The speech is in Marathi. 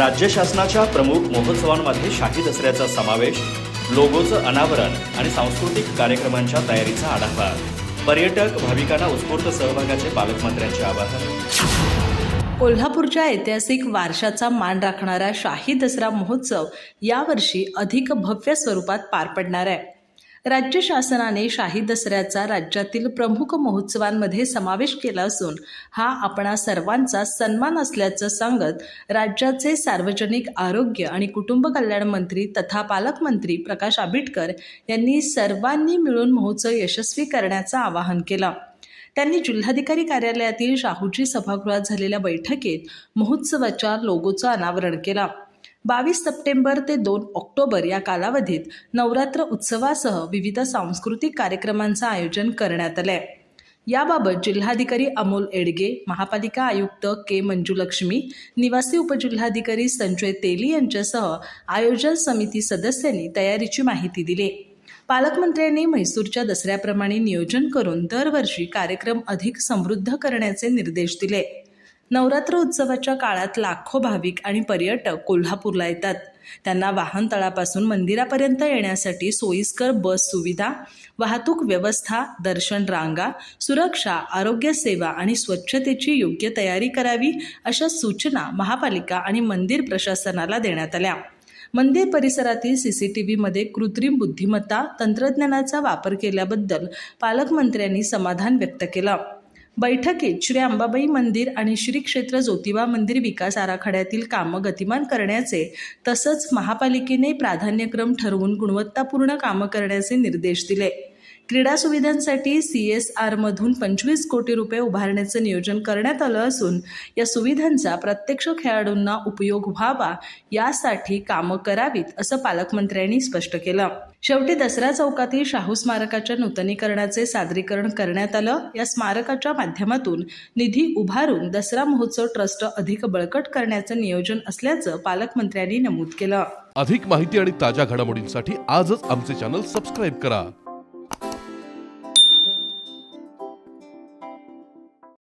राज्य शासनाच्या प्रमुख महोत्सवांमध्ये शाही दसऱ्याचा समावेश लोगोचं अनावरण आणि सांस्कृतिक कार्यक्रमांच्या तयारीचा आढावा. पर्यटक भाविकांना उत्स्फूर्त सहभागाचे पालकमंत्र्यांचे आवाहन. कोल्हापूरच्या ऐतिहासिक वारशाचा मान राखणारा शाही दसरा महोत्सव यावर्षी अधिक भव्य स्वरूपात पार पडणार आहे. राज्य शासनाने शाही दसऱ्याचा राज्यातील प्रमुख महोत्सवांमध्ये समावेश केला असून हा आपणा सर्वांचा सन्मान असल्याचं सांगत राज्याचे सार्वजनिक आरोग्य आणि कुटुंब कल्याण मंत्री तथा पालकमंत्री प्रकाश आंबेडकर यांनी सर्वांनी मिळून महोत्सव यशस्वी करण्याचं आवाहन केलं. त्यांनी जिल्हाधिकारी कार्यालयातील शाहूजी सभागृहात झालेल्या बैठकीत महोत्सवाच्या लोगोचं अनावरण केलं. बावीस सप्टेंबर ते दोन ऑक्टोबर या कालावधीत नवरात्र उत्सवासह विविध सांस्कृतिक कार्यक्रमांचं आयोजन करण्यात आलं आहे याबाबत जिल्हाधिकारी अमोल एडगे महापालिका आयुक्त के मंजुलक्ष्मी निवासी उपजिल्हाधिकारी संजय तेली यांच्यासह आयोजन समिती सदस्यांनी तयारीची माहिती दिली. पालकमंत्र्यांनी म्हैसूरच्या दसऱ्याप्रमाणे नियोजन करून दरवर्षी कार्यक्रम अधिक समृद्ध करण्याचे निर्देश दिले. नवरात्र उत्सवाच्या काळात लाखो भाविक आणि पर्यटक कोल्हापूरला येतात. त्यांना वाहनतळापासून मंदिरापर्यंत येण्यासाठी सोयीस्कर बस सुविधा वाहतूक व्यवस्था दर्शन रांगा सुरक्षा आरोग्य सेवा आणि स्वच्छतेची योग्य तयारी करावी अशा सूचना महापालिका आणि मंदिर प्रशासनाला देण्यात आल्या. मंदिर परिसरातील सी सी टी व्हीमध्ये कृत्रिम बुद्धिमत्ता तंत्रज्ञानाचा वापर केल्याबद्दल पालकमंत्र्यांनी समाधान व्यक्त केलं. बैठकीत श्री अंबाबाई मंदिर आणि श्री क्षेत्र ज्योतिबा मंदिर विकास आराखड्यातील कामं गतिमान करण्याचे तसंच महापालिकेने प्राधान्यक्रम ठरवून गुणवत्तापूर्ण कामं करण्याचे निर्देश दिले. क्रीडा सुविधांसाठी सी एस आरमधून पंचवीस कोटी रुपये उभारण्याचं नियोजन करण्यात आलं असून या सुविधांचा प्रत्यक्ष खेळाडूंना उपयोग व्हावा यासाठी कामं करावीत असं पालकमंत्र्यांनी स्पष्ट केलं. शेवटी दसरा चौकातील शाहू स्मारकाच्या नूतनीकरणाचे सादरीकरण करण्यात आलं. या स्मारकाच्या माध्यमातून निधी उभारून दसरा महोत्सव ट्रस्ट अधिक बळकट करण्याचं नियोजन असल्याचं पालकमंत्र्यांनी नमूद केलं. अधिक माहिती आणि ताज्या घडामोडींसाठी आजच आमचे चॅनल सबस्क्राईब करा.